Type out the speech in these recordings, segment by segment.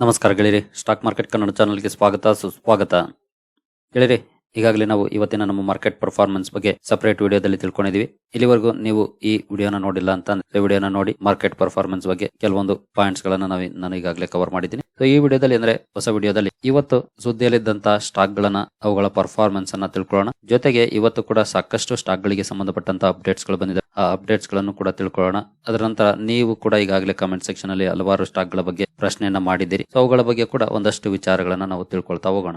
ನಮಸ್ಕಾರ ಗೆಳೆಯರಿ. Stock market Kannada ಚಾನಲ್ಗೆ ಸ್ವಾಗತ ಸುಸ್ವಾಗತ. ಗೆಳೆಯರಿ ಈಗಾಗಲೇ ನಾವು ಇವತ್ತಿನ ನಮ್ಮ ಮಾರ್ಕೆಟ್ ಪರ್ಫಾರ್ಮೆನ್ಸ್ ಬಗ್ಗೆ ಸಪರೇಟ್ ವಿಡಿಯೋದಲ್ಲಿ ತಿಳ್ಕೊಂಡಿದೀವಿ. ಇಲ್ಲಿವರೆಗೂ ನೀವು ಈ ವಿಡಿಯೋನ ನೋಡಿಲ್ಲ ಅಂತ ಅಂದ್ರೆ ವಿಡಿಯೋನ ನೋಡಿ ಮಾರ್ಕೆಟ್ ಪರ್ಫಾರ್ಮೆನ್ಸ್ ಬಗ್ಗೆ ಕೆಲವೊಂದು ಪಾಯಿಂಟ್ಸ್ ಗಳನ್ನ ನಾವು ನಾನು ಈಗಾಗಲೇ ಕವರ್ ಮಾಡಿದ್ದೀನಿ. ಸೊ ಈ ವಿಡಿಯೋದಲ್ಲಿ ಅಂದ್ರೆ ಹೊಸ ವಿಡಿಯೋದಲ್ಲಿ ಇವತ್ತು ಸುದ್ದಿಯಲ್ಲಿದ್ದಂತಹ ಸ್ಟಾಕ್ ಗಳನ್ನ, ಅವುಗಳ ಪರ್ಫಾರ್ಮೆನ್ಸ್ ಅನ್ನ ತಿಳ್ಕೊಳ್ಳೋಣ. ಜೊತೆಗೆ ಇವತ್ತು ಕೂಡ ಸಾಕಷ್ಟು ಸ್ಟಾಕ್ ಗಳಿಗೆ ಸಂಬಂಧಪಟ್ಟಂತ ಅಪ್ಡೇಟ್ಸ್ಗಳು ಬಂದಿದೆ. ಆ ಅಪ್ಡೇಟ್ಸ್ಗಳನ್ನು ಕೂಡ ತಿಳ್ಕೊಳ್ಳೋಣ. ಅದರ ನಂತರ ನೀವು ಕೂಡ ಈಗಾಗಲೇ ಕಮೆಂಟ್ ಸೆಕ್ಷನ್ ಅಲ್ಲಿ ಹಲವಾರು ಸ್ಟಾಕ್ಗಳ ಬಗ್ಗೆ ಪ್ರಶ್ನೆಯನ್ನ ಮಾಡಿದ್ದೀರಿ. ಸೊ ಅವುಗಳ ಬಗ್ಗೆ ಕೂಡ ಒಂದಷ್ಟು ವಿಚಾರಗಳನ್ನ ನಾವು ತಿಳ್ಕೊಳ್ತಾ ಹೋಗೋಣ.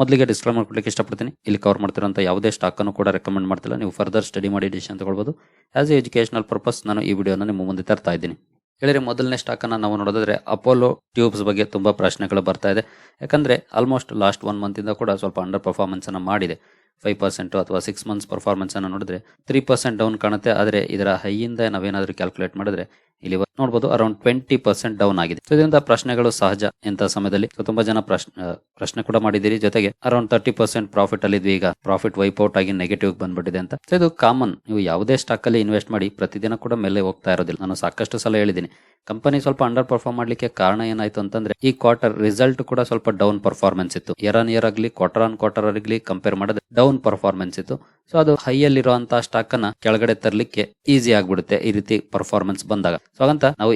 ಮೊದಲಿಗೆ ಡಿಸ್ಕ್ಲೈಮರ್ ಕೊಡ್ಲಿಕ್ಕೆ ಇಷ್ಟಪಡ್ತೀನಿ. ಇಲ್ಲಿ ಕವರ್ ಮಾಡ್ತಿರೋಂಥ ಯಾವುದೇ ಸ್ಟಾಕನ್ನು ಕೂಡ ರೆಕಮೆಂಡ್ ಮಾಡ್ತಿಲ್ಲ. ನೀವು ಫರ್ದರ್ ಸ್ಟಡಿ ಮಾಡಿ ಡಿಸಿಷನ್ ತಗೊಳ್ಬೋದು. ಆ್ಯಸ್ ಎ ಎಜುಕೇಶನಲ್ ಪರ್ಪಸ್ ನಾನು ಈ ವಿಡಿಯೋನ ನಿಮ್ಮ ಮುಂದೆ ತರ್ತಾ ಇದ್ದೀನಿ. ಹೇಳಿದ್ರೆ ಮೊದಲನೇ ಸ್ಟಾಕನ್ನು ನಾವು ನೋಡೋದಾದ್ರೆ ಅಪೋಲೋ ಟ್ಯೂಬ್ಸ್ ಬಗ್ಗೆ ತುಂಬ ಪ್ರಶ್ನೆಗಳು ಬರ್ತಾ ಇದೆ. ಯಾಕಂದರೆ ಆಲ್ಮೋಸ್ಟ್ ಲಾಸ್ಟ್ ಒನ್ ಮಂತಿಂದ ಕೂಡ ಸ್ವಲ್ಪ ಅಂಡರ್ ಪರ್ಫಾರ್ಮೆನ್ಸನ್ನು ಮಾಡಿದೆ. ಫೈವ್ ಪರ್ಸೆಂಟು ಅಥವಾ ಸಿಕ್ಸ್ ಮಂತ್ಸ್ ಪರ್ಫಾರ್ಮೆನ್ಸನ್ನು ನೋಡಿದ್ರೆ ತ್ರೀ ಪರ್ಸೆಂಟ್ ಡೌನ್ ಕಾಣುತ್ತೆ. ಆದರೆ ಇದರ ಹೈಯಿಂದ ನಾವೇನಾದರೂ ಕ್ಯಾಲ್ಕುಲೇಟ್ ಮಾಡಿದ್ರೆ ಇಲ್ಲಿ ನೋಡಬಹುದು ಅರೌಂಡ್ ಟ್ವೆಂಟಿ ಪರ್ಸೆಂಟ್ ಡೌನ್ ಆಗಿದೆ. ಸೊ ಇದರಿಂದ ಪ್ರಶ್ನೆಗಳು ಸಹಜ ಇಂತಹ ಸಮಯದಲ್ಲಿ? ಸೊ ತುಂಬಾ ಜನ ಪ್ರಶ್ನೆ ಪ್ರಶ್ನೆ ಕೂಡ ಮಾಡಿದ್ದೀರಿ. ಜೊತೆಗೆ ಅರೌಂಡ್ ತರ್ಟಿ ಪರ್ಸೆಂಟ್ ಪ್ರಾಫಿಟ್ ಅಲ್ಲಿ ಈಗ ಪ್ರಾಫಿಟ್ ವೈಪೌಟ್ ಆಗಿ ನೆಗೆಟಿವ್ ಬಂದ್ಬಿಟ್ಟಿದೆ ಅಂತ. ಸೊ ಇದು ಕಾಮನ್ ನೀವು ಯಾವುದೇ ಸ್ಟಾಕ್ ಅಲ್ಲಿ ಇನ್ವೆಸ್ಟ್ ಮಾಡಿ ಪ್ರತಿದಿನ ಕೂಡ ಮೇಲೆ ಹೋಗ್ತಾ ಇರೋದಿಲ್ಲ. ನಾನು ಸಾಕಷ್ಟು ಸಲ ಹೇಳಿದ್ದೀನಿ. ಕಂಪನಿ ಸ್ವಲ್ಪ ಅಂಡರ್ ಪರ್ಫಾರ್ಮ್ ಮಾಡ್ಲಿಕ್ಕೆ ಕಾರಣ ಏನಾಯ್ತು ಅಂತಂದ್ರೆ, ಈ ಕ್ವಾರ್ಟರ್ ರಿಸಲ್ಟ್ ಕೂಡ ಸ್ವಲ್ಪ ಡೌನ್ ಪರ್ಫಾರ್ಮೆನ್ಸ್ ಇತ್ತು. ಇಯರ್ ಆನ್ ಇಯರ್ ಆಗಲಿ ಕ್ವಾರ್ಟರ್ ಆನ್ ಕ್ವಾರ್ಟರ್ ಆಗಲಿ ಕಂಪೇರ್ ಮಾಡಿದ್ರೆ ಡೌನ್ ಪರ್ಫಾರ್ಮೆನ್ಸ್ ಇತ್ತು. ಸೊ ಅದು ಹೈ ಅಲ್ಲಿರುವಂತಹ ಸ್ಟಾಕ್ ಅನ್ನ ಕೆಳಗಡೆ ತರಲಿಕ್ಕೆ ಈಸಿ ಆಗ್ಬಿಡುತ್ತೆ ಈ ರೀತಿ ಪರ್ಫಾರ್ಮೆನ್ಸ್ ಬಂದಾಗ. ಸೊ ಹಾಗಂತ ನಾವು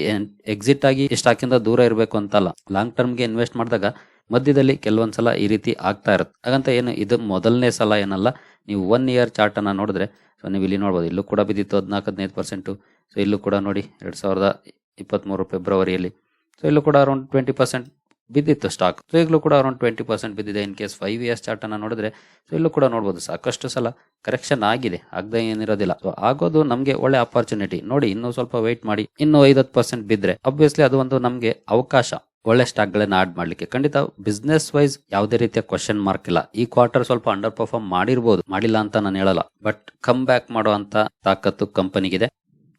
ಎಕ್ಸಿಟ್ ಆಗಿ ಇಷ್ಟಾಕಿಂದ ದೂರ ಇರಬೇಕು ಅಂತಲ್ಲ. ಲಾಂಗ್ ಟರ್ಮ್ಗೆ ಇನ್ವೆಸ್ಟ್ ಮಾಡಿದಾಗ ಮಧ್ಯದಲ್ಲಿ ಕೆಲವೊಂದ್ಸಲ ಈ ರೀತಿ ಆಗ್ತಾ ಇರುತ್ತೆ. ಹಾಗಂತ ಏನು, ಇದು ಮೊದಲನೇ ಸಲ ಏನಲ್ಲ, ನೀವು ಒನ್ ಇಯರ್ ಚಾರ್ಟ್ ಅನ್ನ ನೋಡಿದ್ರೆ ಸೊ ನೀವು ಇಲ್ಲಿ ನೋಡ್ಬೋದು, ಇಲ್ಲೂ ಕೂಡ ಬಿದ್ದಿತ್ತು ಹದಿನಾಲ್ಕು ಹದಿನೈದು ಪರ್ಸೆಂಟು ಸೊ ಇಲ್ಲೂ ಕೂಡ ನೋಡಿ, ಎರಡು ಸಾವಿರದ ಇಪ್ಪತ್ಮೂರು ಫೆಬ್ರವರಿಯಲ್ಲಿ ಸೊ ಇಲ್ಲೂ ಕೂಡ ಅರೌಂಡ್ ಟ್ವೆಂಟಿ ಪರ್ಸೆಂಟ್ ಬಿದ್ದಿತ್ತು ಸ್ಟಾಕ್ ಸೊ ಈಗಲೂ ಕೂಡ ಅರೌಂಡ್ ಟ್ವೆಂಟಿ ಪರ್ಸೆಂಟ್ ಬಿದ್ದಿದೆ in case five years chart ಅನ್ನ ನೋಡಿದ್ರೆ. ಸೊ ಇಲ್ಲೂ ಕೂಡ ನೋಡ್ಬೋದು. ಸಾಕಷ್ಟು ಸಲ ಕರೆಕ್ಷನ್ ಆಗಿದೆ. ಆಗದೆ ಏನಿರೋದಿಲ್ಲ. ಸೊ ಆಗೋದು ನಮಗೆ ಒಳ್ಳೆ ಅಪರ್ಚುನಿಟಿ ನೋಡಿ, ಇನ್ನೂ ಸ್ವಲ್ಪ ವೆಯ್ಟ್ ಮಾಡಿ. ಇನ್ನೂ ಐದತ್ತು ಪರ್ಸೆಂಟ್ ಬಿದ್ದರೆ ಅಬ್ವಿಯಸ್ಲಿ ಅದು ಒಂದು ನಮಗೆ ಅವಕಾಶ. ಒಳ್ಳೆ ಸ್ಟಾಕ್ ಗಳನ್ನ ಆಡ್ ಮಾಡ್ಲಿಕ್ಕೆ. ಖಂಡಿತ ಬಿಸ್ನೆಸ್ ವೈಸ್ ಯಾವುದೇ ರೀತಿಯ ಕ್ವಶನ್ ಮಾರ್ಕ್ ಇಲ್ಲ. ಈ ಕ್ವಾರ್ಟರ್ ಸ್ವಲ್ಪ ಅಂಡರ್ ಪರ್ಫಾರ್ಮ್ ಮಾಡಿರ್ಬೋದು. ಮಾಡಿಲ್ಲ ಅಂತ ನಾನು ಹೇಳಲ್ಲ. ಬಟ್ ಕಮ್ ಬ್ಯಾಕ್ ಮಾಡುವಂತ ತಾಕತ್ತು ಕಂಪನಿಗಿದೆ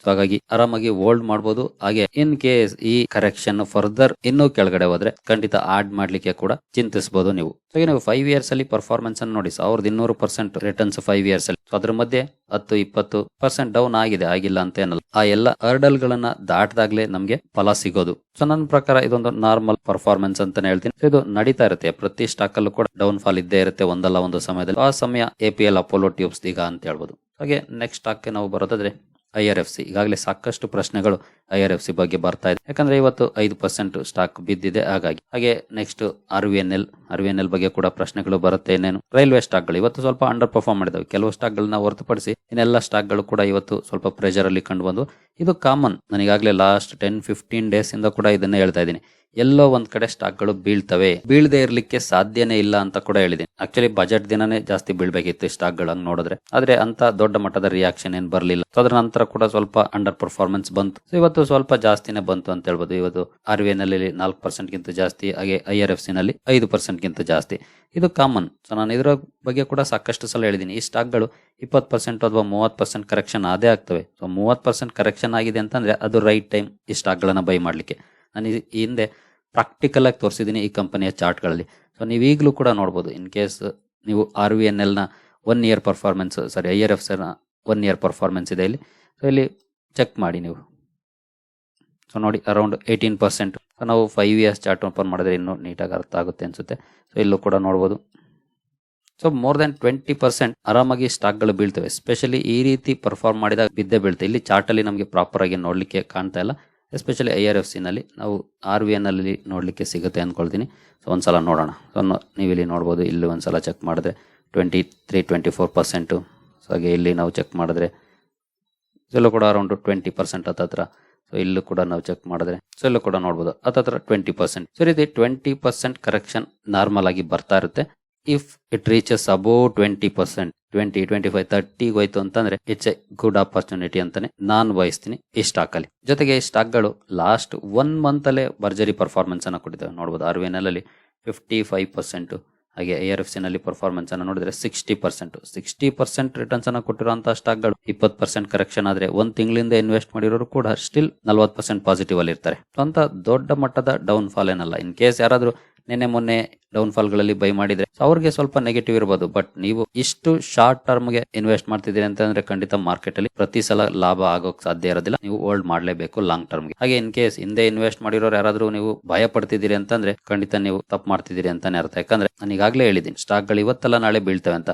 ಹಾಗಾಗಿ ಆರಾಮಾಗಿ ಹೋಲ್ಡ್ ಮಾಡಬಹುದು ಹಾಗೆ ಇನ್ ಕೇಸ್ ಈ ಕರೆಕ್ಷನ್ ಫರ್ದರ್ ಇನ್ನೂ ಕೆಳಗಡೆ ಹೋದ್ರೆ ಖಂಡಿತ ಆಡ್ ಮಾಡ್ಲಿಕ್ಕೆ ಕೂಡ ಚಿಂತಿಸಬಹುದು ನೀವು. ಹಾಗೆ ನೀವು ಫೈವ್ ಇಯರ್ಸ್ ಅಲ್ಲಿ ಪರ್ಫಾರ್ಮೆನ್ಸ್ ಅನ್ನು ನೋಡಿ, ಸಾವಿರದ ಇನ್ನೂರು ಪರ್ಸೆಂಟ್ ರಿಟರ್ನ್ಸ್ ಫೈವ್ ಇಯರ್ಸ್ ಅಲ್ಲಿ. ಅದ್ರ ಮಧ್ಯೆ ಹತ್ತು, ಇಪ್ಪತ್ತು ಪರ್ಸೆಂಟ್ ಡೌನ್ ಆಗಿದೆ, ಆಗಿಲ್ಲ ಅಂತ ಏನಲ್ಲ. ಆ ಎಲ್ಲ ಹರ್ಡಲ್ ಗಳನ್ನ ದಾಟದಾಗ್ಲೇ ನಮ್ಗೆ ಫಲ ಸಿಗೋದು. ಸೊ ನನ್ನ ಪ್ರಕಾರ ಇದೊಂದು ನಾರ್ಮಲ್ ಪರ್ಫಾರ್ಮೆನ್ಸ್ ಅಂತಾನೆ ಹೇಳ್ತೀನಿ. ಇದು ನಡೀತಾ ಇರುತ್ತೆ. ಪ್ರತಿ ಸ್ಟಾಕ್ ಅಲ್ಲೂ ಕೂಡ ಡೌನ್ ಫಾಲ್ ಇದ್ದೇ ಇರುತ್ತೆ ಒಂದಲ್ಲ ಒಂದು ಸಮಯದಲ್ಲಿ. ಆ ಸಮಯ A P L Apollo tubes ಈಗ ಅಂತ ಹೇಳ್ಬೋದು. ಹಾಗೆ ನೆಕ್ಸ್ಟ್ ಸ್ಟಾಕ್ ನಾವು ಬರೋದಾದ್ರೆ ಐ ಆರ್ ಎಫ್ ಸಿ. ಈಗಾಗಲೇ ಸಾಕಷ್ಟು ಪ್ರಶ್ನೆಗಳು ಐ ಆರ್ ಎಫ್ ಸಿ ಬಗ್ಗೆ ಬರ್ತಾ ಇದೆ. ಯಾಕಂದ್ರೆ ಇವತ್ತು ಐದು ಪರ್ಸೆಂಟ್ ಸ್ಟಾಕ್ ಬಿದ್ದಿದೆ, ಹಾಗಾಗಿ. ಹಾಗೆ next R V N L, R V N L ಬಗ್ಗೆ ಕೂಡ ಪ್ರಶ್ನೆಗಳು ಬರುತ್ತೆ ಏನೇನು ರೈಲ್ವೆ ಸ್ಟಾಕ್ಗಳು, ಇವತ್ತು ಸ್ವಲ್ಪ ಅಂಡರ್ ಪರ್ಫಾರ್ಮ್ ಮಾಡಿದವು. ಕೆಲವು ಸ್ಟಾಕ್ ಸ್ಟಾಕ್ಗಳನ್ನ ಹೊರತುಪಡಿಸಿ ಇನ್ನೆಲ್ಲ ಸ್ಟಾಕ್ಗಳು ಕೂಡ ಇವತ್ತು ಸ್ವಲ್ಪ ಪ್ರೆಷರ್ ಅಲ್ಲಿ ಕಂಡು ಬಂದು, ಇದು ಕಾಮನ್ ನನಗಾಗಲೇ ಲಾಸ್ಟ್ ಟೆನ್ ಫಿಫ್ಟೀನ್ ಡೇಸ್ ಇಂದ ಕೂಡ ಇದನ್ನ ಹೇಳ್ತಾ ಇದ್ದೀನಿ. ಎಲ್ಲೋ ಒಂದ್ ಕಡೆ ಸ್ಟಾಕ್ಗಳು ಬೀಳ್ತವೆ. ಬೀಳದೆ ಇರ್ಲಿಕ್ಕೆ ಸಾಧ್ಯನೇ ಇಲ್ಲ ಅಂತ ಕೂಡ ಹೇಳಿದೆ ಆಕ್ಚುಲಿ ಬಜೆಟ್ ದಿನನೇ ಜಾಸ್ತಿ ಬೀಳ್ಬೇಕಿತ್ತು ಸ್ಟಾಕ್ ಗಳನ್ನ ನೋಡಿದ್ರೆ. ಆದ್ರೆ ಅಂತ ದೊಡ್ಡ ಮಟ್ಟದ ರಿಯಾಕ್ಷನ್ ಏನ್ ಬರ್ಲಿಲ್ಲ. ಅದ್ರ ನಂತರ ಕೂಡ ಸ್ವಲ್ಪ ಅಂಡರ್ ಪರ್ಫಾರ್ಮೆನ್ಸ್ ಬಂತು. ಇವತ್ತು ಸ್ವಲ್ಪ ಜಾಸ್ತಿನೇ ಬಂತು ಅಂತ ಹೇಳ್ಬೋದು. ಇವತ್ತು ಆರ್ ವಿ ನಲ್ಲಿ ನಾಲ್ಕು ಪರ್ಸೆಂಟ್ ಗಿಂತ ಜಾಸ್ತಿ, ಹಾಗೆ ಐ ಆರ್ ಎಫ್ ಸಿ ನಲ್ಲಿ ಐದು ಪರ್ಸೆಂಟ್ ಗಿಂತ ಜಾಸ್ತಿ. ಇದು ಕಾಮನ್ ಸೊ ನಾನು ಇದರ ಬಗ್ಗೆ ಕೂಡ ಸಾಕಷ್ಟು ಸಲ ಹೇಳಿದ್ದೀನಿ ಈ ಸ್ಟಾಕ್ಗಳು ಇಪ್ಪತ್ತು ಪರ್ಸೆಂಟ್ ಅಥವಾ ಮೂವತ್ತು ಪರ್ಸೆಂಟ್ ಕರೆಕ್ಷನ್ ಆದೇ ಆಗ್ತವೆ. ಸೊ ಮೂವತ್ತು ಪರ್ಸೆಂಟ್ ಕರೆಕ್ಷನ್ ಆಗಿದೆ ಅಂತಂದ್ರೆ ಅದು ರೈಟ್ ಟೈಮ್ ಈ ಸ್ಟಾಕ್ಗಳನ್ನ ಬೈ ಮಾಡ್ಲಿಕ್ಕೆ. ನಾನು ಹಿಂದೆ ಪ್ರಾಕ್ಟಿಕಲ್ ಆಗಿ ತೋರಿಸಿದ್ದೀನಿ ಈ ಕಂಪನಿಯ ಚಾರ್ಟ್ಗಳಲ್ಲಿ ಸೊ ನೀವು ಈಗಲೂ ಕೂಡ ನೋಡ್ಬೋದು ಇನ್ ಕೇಸ್ ನೀವು R V N ಎಲ್ನ one year performance sorry I R F ಸರ್ನ ಒನ್ ಇಯರ್ ಪರ್ಫಾರ್ಮೆನ್ಸ್ ಇದೆ ಇಲ್ಲಿ. ಸೊ ಇಲ್ಲಿ ಚೆಕ್ ಮಾಡಿ ನೀವು. ಸೊ ನೋಡಿ ಅರೌಂಡ್ ಏಯ್ಟೀನ್ ಪರ್ಸೆಂಟ್ ಸೊ ನಾವು ಫೈವ್ ಇಯರ್ಸ್ ಚಾರ್ಟ್ ಓಪನ್ ಮಾಡಿದ್ರೆ ಇನ್ನೂ ನೀಟಾಗಿ ಅರ್ಥ ಆಗುತ್ತೆ ಅನಿಸುತ್ತೆ. ಸೊ ಇಲ್ಲೂ ಕೂಡ ನೋಡ್ಬೋದು. So more than twenty percent ಆರಾಮಾಗಿ ಸ್ಟಾಕ್ಗಳು ಬೀಳ್ತವೆ. ಎಸ್ಪೆಷಲಿ ಈ ರೀತಿ ಪರ್ಫಾರ್ಮ್ ಮಾಡಿದಾಗ ಬಿದ್ದೇ ಬೀಳ್ತವೆ ಇಲ್ಲಿ ಚಾರ್ಟಲ್ಲಿ ನಮಗೆ ಪ್ರಾಪರ್ ಆಗಿ ನೋಡಲಿಕ್ಕೆ ಕಾಣ್ತಾ ಇಲ್ಲ. ಎಸ್ಪೆಷಲಿ ಐ ಆರ್ ಎಫ್ ಸಿನಲ್ಲಿ ನಾವು ಆರ್ ವಿ ಎನ್ನಲ್ಲಿ ನೋಡಲಿಕ್ಕೆ ಸಿಗುತ್ತೆ ಅಂದ್ಕೊಳ್ತೀನಿ ಸೊ ಒಂದ್ಸಲ ನೋಡೋಣ. ಸೊ ನೀವು ಇಲ್ಲಿ ನೋಡ್ಬೋದು. ಇಲ್ಲಿ ಒಂದ್ಸಲ ಚೆಕ್ ಮಾಡಿದ್ರೆ twenty three twenty four percent so ಹಾಗೆ ಇಲ್ಲಿ ನಾವು ಚೆಕ್ ಮಾಡಿದ್ರೆ ಇಲ್ಲೂ ಕೂಡ ಅರೌಂಡು ಟ್ವೆಂಟಿ ಪರ್ಸೆಂಟ್ ಹತ್ತತ್ರ. ಸೊ ಇಲ್ಲೂ ಕೂಡ ನಾವು ಚೆಕ್ ಮಾಡಿದ್ರೆ ಸೊ ಇಲ್ಲೂ ಕೂಡ ನೋಡ್ಬೋದು. ಹತ್ತತ್ರ ಟ್ವೆಂಟಿ ಪರ್ಸೆಂಟ್ ಸೊ ರೀತಿ ಟ್ವೆಂಟಿ ಪರ್ಸೆಂಟ್ ಕರೆಕ್ಷನ್ ನಾರ್ಮಲ್ ಆಗಿ ಬರ್ತಾ ಇರುತ್ತೆ. If it reaches above twenty percent twenty twenty five ತರ್ಟಿಗೆ ಹೋಯ್ತು ಅಂತಂದ್ರೆ ಇಟ್ಸ್ ಎ ಗುಡ್ ಆಪರ್ಚುನಿಟಿ ಅಂತಾನೆ ನಾನು ಬಯಸ್ತೀನಿ ಈ ಸ್ಟಾಕ್ ಅಲ್ಲಿ. ಜೊತೆಗೆ ಈ ಸ್ಟಾಕ್ಗಳು ಲಾಸ್ಟ್ ಒನ್ ಮಂತ್ ಅಲ್ಲೇ ಭರ್ಜರಿ ಪರ್ಫಾರ್ಮೆನ್ಸ್ ಅನ್ನ ಕೊಟ್ಟಿದ್ದಾವೆ. ನೋಡಬಹುದು ಆರ್ ವಿ ಅಲ್ಲಿ ಫಿಫ್ಟಿ ಫೈವ್ ಪರ್ಸೆಂಟ್ ಹಾಗೆ ಎ ಆರ್ ಎಫ್ ಸಿ ನಲ್ಲಿ ಪರ್ಫಾರ್ಮೆನ್ಸ್ ಅನ್ನು ನೋಡಿದ್ರೆ sixty percent sixty percent returns ಅನ್ನ ಕೊಟ್ಟಿರುವಂತಹ ಸ್ಟಾಕ್ಗಳು ಇಪ್ಪತ್ತು ಪರ್ಸೆಂಟ್ ಕರೆಕ್ಷನ್ ಆದ್ರೆ ಒಂದ್ ತಿಂಗಳಿಂದ ಇನ್ವೆಸ್ಟ್ ಮಾಡಿರೋರು ಕೂಡ ಸ್ಟಿಲ್ ನಲ್ವತ್ತು ಪರ್ಸೆಂಟ್ ಪಾಸಿಟಿವ್ ಅಲ್ಲಿ ಇರ್ತಾರೆ ಅಂತ ದೊಡ್ಡ ಮಟ್ಟದ ಡೌನ್ ಫಾಲ್ ಏನಲ್ಲ. ಇನ್ ಕೇಸ್ ಯಾರಾದ್ರೂ ನಿನ್ನೆ ಮೊನ್ನೆ ಡೌನ್ ಫಾಲ್ಗಳಲ್ಲಿ ಬೈ ಮಾಡಿದ್ರೆ ಅವ್ರಿಗೆ ಸ್ವಲ್ಪ ನೆಗೆಟಿವ್ ಇರಬಹುದು ಬಟ್ ನೀವು ಇಷ್ಟು ಶಾರ್ಟ್ ಟರ್ಮ್ಗೆ ಇನ್ವೆಸ್ಟ್ ಮಾಡ್ತಿದ್ದೀರಿ ಅಂತಂದ್ರೆ ಖಂಡಿತ ಮಾರ್ಕೆಟ್ ಅಲ್ಲಿ ಪ್ರತಿ ಸಲ ಲಾಭ ಆಗೋಕ್ ಸಾಧ್ಯ ಇರೋದಿಲ್ಲ. ನೀವು ಹೋಲ್ಡ್ ಮಾಡಲೇಬೇಕು ಲಾಂಗ್ ಟರ್ಮ್ಗೆ. ಹಾಗೆ ಇನ್ ಕೇಸ್ ಹಿಂದೆ ಇನ್ವೆಸ್ಟ್ ಮಾಡಿರೋರು ಯಾರಾದ್ರೂ ನೀವು ಭಯ ಪಡ್ತಿದ್ದೀರಿ ಅಂತಂದ್ರೆ ಖಂಡಿತ ನೀವು ತಪ್ಪು ಮಾಡ್ತಿದ್ದೀರಿ ಅಂತಾನೆ ಅರ್ಥ. ಯಾಕಂದ್ರೆ ನಾನು ಈಗಾಗಲೇ ಹೇಳಿದ್ದೀನಿ ಸ್ಟಾಕ್ಗಳು ಇವತ್ತಲ್ಲ ನಾಳೆ ಬೀಳ್ತವೆ ಅಂತ.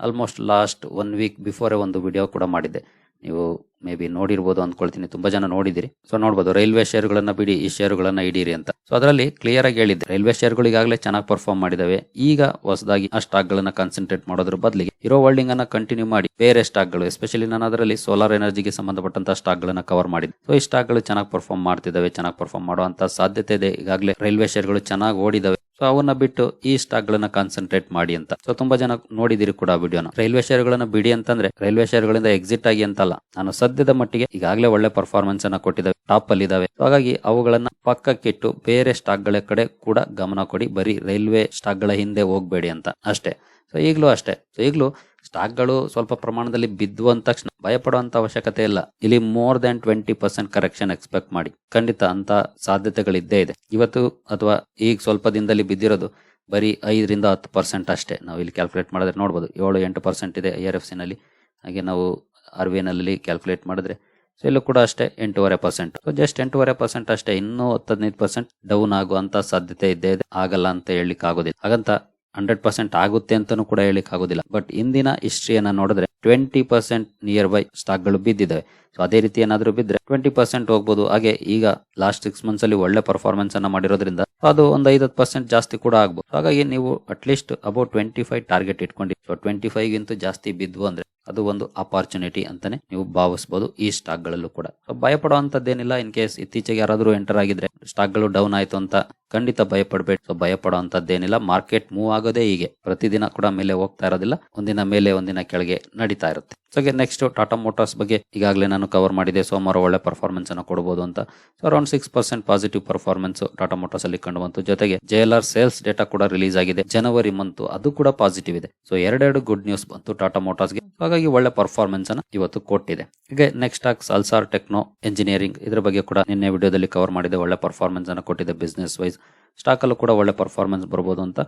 Almost last one week before ಒಂದು ವಿಡಿಯೋ ಕೂಡ ಮಾಡಿದ್ದೆ. ನೀವು ಮೇ ಬಿ ನೋಡಿರ್ಬೋದು ಅಂದ್ಕೊಳ್ತೀನಿ. ತುಂಬಾ ಜನ ನೋಡಿದಿರಿ ಸೊ ನೋಡ್ಬೋದು. ರೈಲ್ವೆ ಶೇರ್ಗಳನ್ನ ಬಿಡಿ, ಈ ಶೇರ್ಗಳನ್ನ ಇಡೀರಿ ಅಂತ. ಸೊ ಅದರಲ್ಲಿ ಕ್ಲಿಯರ್ ಆಗಿ ಹೇಳಿದ್ದೆ. ರೈಲ್ವೆ ಶೇರ್ಗಳು ಈಗಾಗಲೇ ಚೆನ್ನಾಗಿ ಪರ್ಫಾರ್ಮ್ ಮಾಡಿದವೆ. ಈಗ ಹೊಸದಾಗಿ ಆ ಸ್ಟಾಕ್ ಗಳನ್ನ ಕಾನ್ಸಂಟ್ರೇಟ್ ಮಾಡೋದ್ರ ಬದಲಿಗೆ ಇರೋ ಹೋಲ್ಡಿಂಗ್ ಅನ್ನ ಕಂಟಿನ್ಯೂ ಮಾಡಿ ಬೇರೆ ಸ್ಟಾಕ್ಗಳು ಎಸ್ಪೆಷಲಿ ನಾನು ಅದರಲ್ಲಿ ಸೋಲಾರ್ ಎನರ್ಜಿಗೆ ಸಂಬಂಧಪಟ್ಟಂತ ಸ್ಟಾಕ್ ಗಳನ್ನ ಕವರ್ ಮಾಡಿದ್ದೆ. ಸೊ ಈ ಸ್ಟಾಕ್ಗಳು ಚೆನ್ನಾಗಿ ಪರ್ಫಾರ್ಮ್ ಮಾಡ್ತಿದ್ದಾವೆ ಚೆನ್ನಾಗಿ ಪರ್ಫಾರ್ಮ್ ಮಾಡುವಂತ ಸಾಧ್ಯತೆ ಇದೆ. ಈಗಾಗಲೇ ರೈಲ್ವೆ ಶೇರ್ಗಳು ಚೆನ್ನಾಗಿ ಓಡಿದಾವೆ. ಸೊ ಅವನ್ನ ಬಿಟ್ಟು ಈ ಸ್ಟಾಕ್ ಗಳನ್ನ ಕಾನ್ಸಂಟ್ರೇಟ್ ಮಾಡಿ ಅಂತ. ಸೊ ತುಂಬಾ ಜನ ನೋಡಿದಿರಿ ಕೂಡ ವಿಡಿಯೋನ. ರೈಲ್ವೆ ಶೇರ್ ಗಳನ್ನ ಬಿಡಿ ಅಂತಂದ್ರೆ, ರೈಲ್ವೆ ಶೇರ್ ಗಳಿಂದ ಎಕ್ಸಿಟ್ ಆಗಿ ಅಂತಲ್ಲ. ನಾನು ಸದ್ಯದ ಮಟ್ಟಿಗೆ ಈಗಾಗಲೇ ಒಳ್ಳೆ ಪರ್ಫಾರ್ಮೆನ್ಸ್ ಅನ್ನ ಕೊಟ್ಟಿದ್ದಾವೆ. ಟಾಪ್ ಅಲ್ಲಿ ಇದಾವೆ ಹಾಗಾಗಿ ಅವುಗಳನ್ನ ಪಕ್ಕಕ್ಕಿಟ್ಟು ಬೇರೆ ಸ್ಟಾಕ್ಗಳ ಕಡೆ ಕೂಡ ಗಮನ ಕೊಡಿ. ಬರೀ ರೈಲ್ವೆ ಸ್ಟಾಕ್ಗಳ ಹಿಂದೆ ಹೋಗ್ಬೇಡಿ ಅಂತ. ಅಷ್ಟೇ. ಸೊ ಈಗಲೂ ಅಷ್ಟೇ. ಸೊ ಈಗಲೂ ಸ್ಟಾಕ್ಗಳು ಸ್ವಲ್ಪ ಪ್ರಮಾಣದಲ್ಲಿ ಬಿದ್ದು ಅಂದ ತಕ್ಷಣ ಭಯಪಡುವಂತ ಅವಶ್ಯಕತೆ ಇಲ್ಲ. ಇಲ್ಲಿ more than twenty percent correction expect ಮಾಡಿ. ಖಂಡಿತ ಅಂತ ಸಾಧ್ಯತೆಗಳಿದ್ದೇ ಇದೆ. ಇವತ್ತು ಅಥವಾ ಈಗ ಸ್ವಲ್ಪ ದಿನದಲ್ಲಿ ಬಿದ್ದಿರೋದು ಬರೀ ಐದರಿಂದ ಹತ್ತು ಪರ್ಸೆಂಟ್ ಅಷ್ಟೇ. ನಾವು ಇಲ್ಲಿ ಕ್ಯಾಲ್ಕುಲೇಟ್ ಮಾಡಿದ್ರೆ ನೋಡ್ಬೋದು. ಏಳು ಎಂಟು ಪರ್ಸೆಂಟ್ ಇದೆ ಐ ಆರ್ ಎಫ್ ಸಿನಲ್ಲಿ. ಹಾಗೆ ನಾವು ಆರ್ ವಿ ನಲ್ಲಿ ಕ್ಯಾಲ್ಕುಲೇಟ್ ಮಾಡಿದ್ರೆ ಸೊ ಇಲ್ಲೂ ಕೂಡ ಅಷ್ಟೇ ಎಂಟೂವರೆ ಪರ್ಸೆಂಟ್ ಸೊ ಜಸ್ಟ್ ಎಂಟೂವರೆ ಪರ್ಸೆಂಟ್ ಅಷ್ಟೇ. ಇನ್ನೂ ಹತ್ತು ಹದಿನೈದು ಪರ್ಸೆಂಟ್ ಡೌನ್ ಆಗುವಂತ ಸಾಧ್ಯತೆ ಇದ್ದೇ ಇದೆ. ಆಗಲ್ಲ ಅಂತ ಹೇಳಲಿಕ್ಕೆ ಆಗೋದಿಲ್ಲ ಹಾಗಂತ ಹಂಡ್ರೆಡ್ ಪರ್ಸೆಂಟ್ ಆಗುತ್ತೆ ಅಂತಾನೂ ಕೂಡ ಹೇಳಿಕ್ ಆಗೋದಿಲ್ಲ ಬಟ್ ಇಂದಿನ ಹಿಸ್ಟ್ರಿಯನ್ನ ನೋಡಿದ್ರೆ ಟ್ವೆಂಟಿ ಪರ್ಸೆಂಟ್ ನಿಯರ್ ಬೈ ಸ್ಟಾಕ್ಗಳು ಬಿದ್ದಿದ್ದಾವೆ. ಸೊ ಅದೇ ರೀತಿ ಏನಾದ್ರೂ ಬಿದ್ದರೆ ಟ್ವೆಂಟಿ ಪರ್ಸೆಂಟ್ ಹೋಗ್ಬೋದು. ಹಾಗೆ ಈಗ ಲಾಸ್ಟ್ ಸಿಕ್ಸ್ ಮಂತ್ಸ್ ಅಲ್ಲಿ ಒಳ್ಳೆ ಪರ್ಫಾರ್ಮೆನ್ಸ್ ಅನ್ನ ಮಾಡಿರೋದ್ರಿಂದ ಅದು ಒಂದು ಐದತ್ತು ಪರ್ಸೆಂಟ್ ಜಾಸ್ತಿ ಕೂಡ ಆಗ್ಬೋದು. ಹಾಗಾಗಿ ನೀವು at least about twenty five target ಇಟ್ಕೊಂಡು ಸೊ ಟ್ವೆಂಟಿ ಫೈವ್ ಗಿಂತ ಜಾಸ್ತಿ ಬಿದ್ವು ಅಂದ್ರೆ ಅದು ಒಂದು ಅಪಾರ್ಚುನಿಟಿ ಅಂತಾನೆ ನೀವು ಭಾವಿಸಬಹುದು ಈ ಸ್ಟಾಕ್ ಗಳಲ್ಲೂ ಕೂಡ. ಸೊ ಭಯ ಪಡುವಂತದ್ದೇನಿಲ್ಲ ಇನ್ ಕೇಸ್ ಇತ್ತೀಚೆಗೆ ಯಾರಾದರೂ ಎಂಟರ್ ಆಗಿದ್ರೆ ಸ್ಟಾಕ್ಗಳು ಡೌನ್ ಆಯ್ತು ಅಂತ ಖಂಡಿತ ಭಯ ಪಡಬೇಡಿ ಸೊ ಭಯ ಪಡುವಂತದ್ದೇನಿಲ್ಲ ಮಾರ್ಕೆಟ್ ಮೂವ್ ಆಗೋದೇ ಹೀಗೆ. ಪ್ರತಿದಿನ ಕೂಡ ಮೇಲೆ ಹೋಗ್ತಾ ಇರೋದಿಲ್ಲ. ಒಂದಿನ ಮೇಲೆ, ಒಂದಿನ ಕೆಳಗೆ ನಡೀತಾ ಇರುತ್ತೆ. ಸೊ ನೆಕ್ಸ್ಟ್ ಟಾಟಾ ಮೋಟಾರ್ಸ್ ಬಗ್ಗೆ ಈಗಾಗಲೇ ನಾನು ಕವರ್ ಮಾಡಿದೆ ಸೋಮವಾರ ಒಳ್ಳೆ ಪರ್ಫಾರ್ಮೆನ್ಸ್ ಅನ್ನು ಕೊಡಬಹುದು ಅಂತ. So around six percent positive performance Tata motors ಅಲ್ಲಿ ಕಂಡು ಬಂತು. ಜೊತೆಗೆ ಜೆ ಆರ್ ಸೇಲ್ಸ್ ಡೇಟಾ ಕೂಡ ರಿಲೀಸ್ ಆಗಿದೆ. ಜನವರಿ ಮಂತ್ ಅದು ಕೂಡ ಪಾಸಿಟಿವ್ ಇದೆ. ಸೊ ಎರಡೆರಡು ಗುಡ್ ನ್ಯೂಸ್ ಬಂತು ಟಾಟಾ ಮೋಟಾರ್ಸ್ಗೆ ಹಾಗಾಗಿ ಒಳ್ಳೆ ಪರ್ಫಾರ್ಮೆನ್ಸ್ ಅನ್ನ ಇವತ್ತು ಕೊಟ್ಟಿದೆ. ಹೀಗೆ ನೆಕ್ಸ್ಟ್ ಆಗಿ ಸಲ್ಸಾರ್ ಟೆಕ್ನೋ ಇಂಜಿನಿಯರಿಂಗ್ ಇದ್ರ ಬಗ್ಗೆ ಕೂಡ ನಿನ್ನೆ ವಿಡಿಯೋದಲ್ಲಿ ಕವರ್ ಮಾಡಿದೆ ಒಳ್ಳೆ ಪರ್ಫಾರ್ಮೆನ್ಸ್ ಅನ್ನು ಕೊಟ್ಟಿದೆ ಬಿಸ್ನೆಸ್ ವೈಸ್ ಸ್ಟಾಕ್ ಅಲ್ಲೂ ಕೂಡ ಒಳ್ಳೆ ಪರ್ಫಾರ್ಮೆನ್ಸ್ ಬರ್ಬೋದು ಅಂತ.